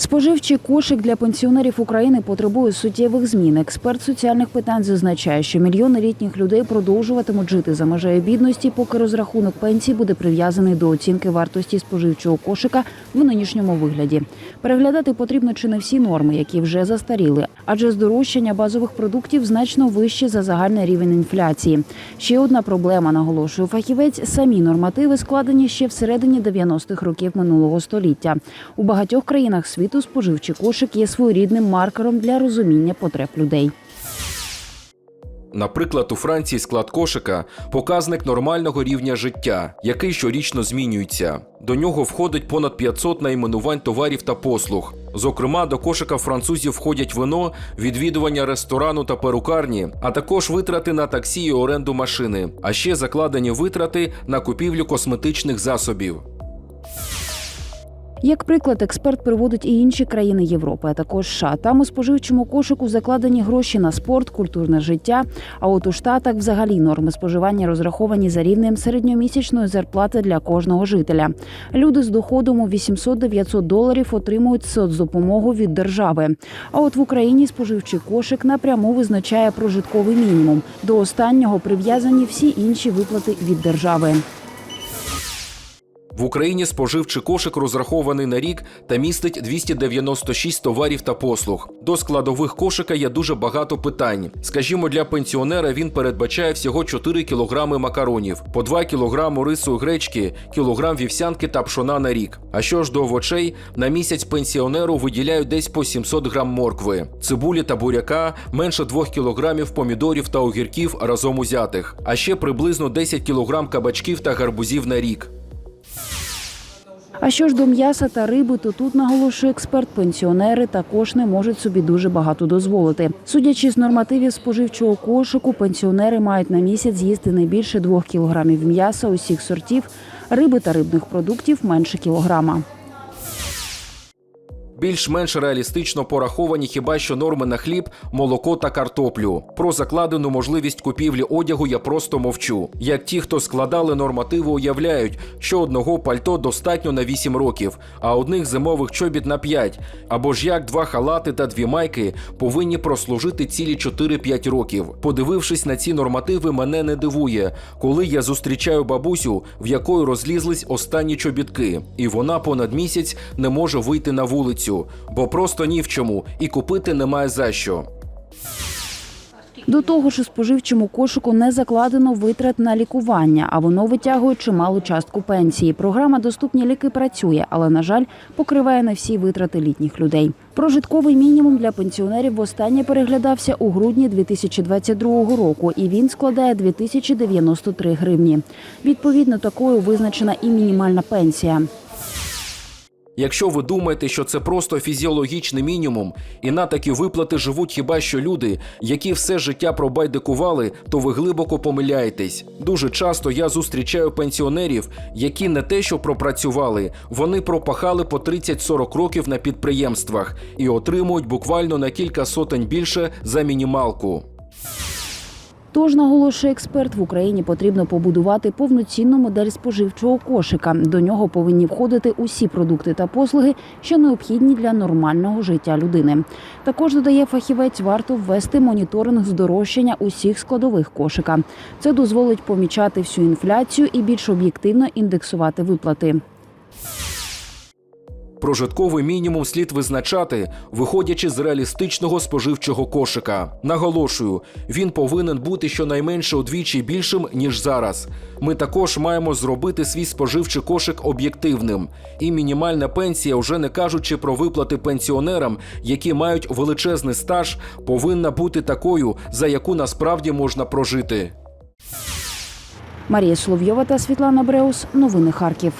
Споживчий кошик для пенсіонерів України потребує суттєвих змін. Експерт соціальних питань зазначає, що мільйони літніх людей продовжуватимуть жити за межею бідності, поки розрахунок пенсії буде прив'язаний до оцінки вартості споживчого кошика в нинішньому вигляді. Переглядати потрібно чи не всі норми, які вже застаріли, адже здорожчання базових продуктів значно вище за загальний рівень інфляції. Ще одна проблема, наголошує фахівець: самі нормативи складені ще всередині 90-х років минулого століття. У багатьох країнах світу споживчий кошик є своєрідним маркером для розуміння потреб людей. Наприклад, у Франції склад кошика показник нормального рівня життя, який щорічно змінюється. До нього входить понад 500 найменувань товарів та послуг. Зокрема, до кошика французів входять вино, відвідування ресторану та перукарні, а також витрати на таксі і оренду машини, а ще закладені витрати на купівлю косметичних засобів. Як приклад, експерт приводить і інші країни Європи, а також США. Там у споживчому кошику закладені гроші на спорт, культурне життя. А от у штатах взагалі норми споживання розраховані за рівнем середньомісячної зарплати для кожного жителя. Люди з доходом у 800-900 доларів отримують соцдопомогу від держави. А от в Україні споживчий кошик напряму визначає прожитковий мінімум. До останнього прив'язані всі інші виплати від держави. В Україні споживчий кошик розрахований на рік та містить 296 товарів та послуг. До складових кошика є дуже багато питань. Скажімо, для пенсіонера він передбачає всього 4 кілограми макаронів, по 2 кілограми рису гречки, кілограм вівсянки та пшона на рік. А що ж до овочей, на місяць пенсіонеру виділяють десь по 700 грам моркви, цибулі та буряка, менше 2 кілограмів помідорів та огірків разом узятих, а ще приблизно 10 кілограм кабачків та гарбузів на рік. А що ж до м'яса та риби, то тут наголошує експерт, пенсіонери також не можуть собі дуже багато дозволити. Судячи з нормативів споживчого кошику, пенсіонери мають на місяць з'їсти не більше двох кілограмів м'яса усіх сортів, риби та рибних продуктів менше кілограма. Більш-менш реалістично пораховані хіба що норми на хліб, молоко та картоплю. Про закладену можливість купівлі одягу я просто мовчу. Як ті, хто складали нормативи, уявляють, що одного пальто достатньо на 8 років, а одних зимових чобіт на 5. Або ж як два халати та дві майки повинні прослужити цілі 4-5 років. Подивившись на ці нормативи, мене не дивує, коли я зустрічаю бабусю, в якої розлізлись останні чобітки, і вона понад місяць не може вийти на вулицю бо просто ні в чому і купити немає за що. До того ж, у споживчому кошику не закладено витрат на лікування, а воно витягує чималу частку пенсії. Програма Доступні ліки працює, але на жаль, покриває не всі витрати літніх людей. Прожитковий мінімум для пенсіонерів востаннє переглядався у грудні 2022 року, і він складає 2093 гривні. Відповідно, такою визначена і мінімальна пенсія. Якщо ви думаєте, що це просто фізіологічний мінімум, і на такі виплати живуть хіба що люди, які все життя пробайдикували, то ви глибоко помиляєтесь. Дуже часто я зустрічаю пенсіонерів, які не те, що пропрацювали, вони пропахали по 30-40 років на підприємствах і отримують буквально на кілька сотень більше за мінімалку. Тож, наголошує експерт, в Україні потрібно побудувати повноцінну модель споживчого кошика. До нього повинні входити усі продукти та послуги, що необхідні для нормального життя людини. Також додає фахівець, варто ввести моніторинг здорожчання усіх складових кошика. Це дозволить помічати всю інфляцію і більш об'єктивно індексувати виплати. Прожитковий мінімум слід визначати, виходячи з реалістичного споживчого кошика. Наголошую, він повинен бути щонайменше удвічі більшим ніж зараз. Ми також маємо зробити свій споживчий кошик об'єктивним. І мінімальна пенсія, вже не кажучи про виплати пенсіонерам, які мають величезний стаж, повинна бути такою, за яку насправді можна прожити. Марія Соловйова та Світлана Бреус. Новини Харків.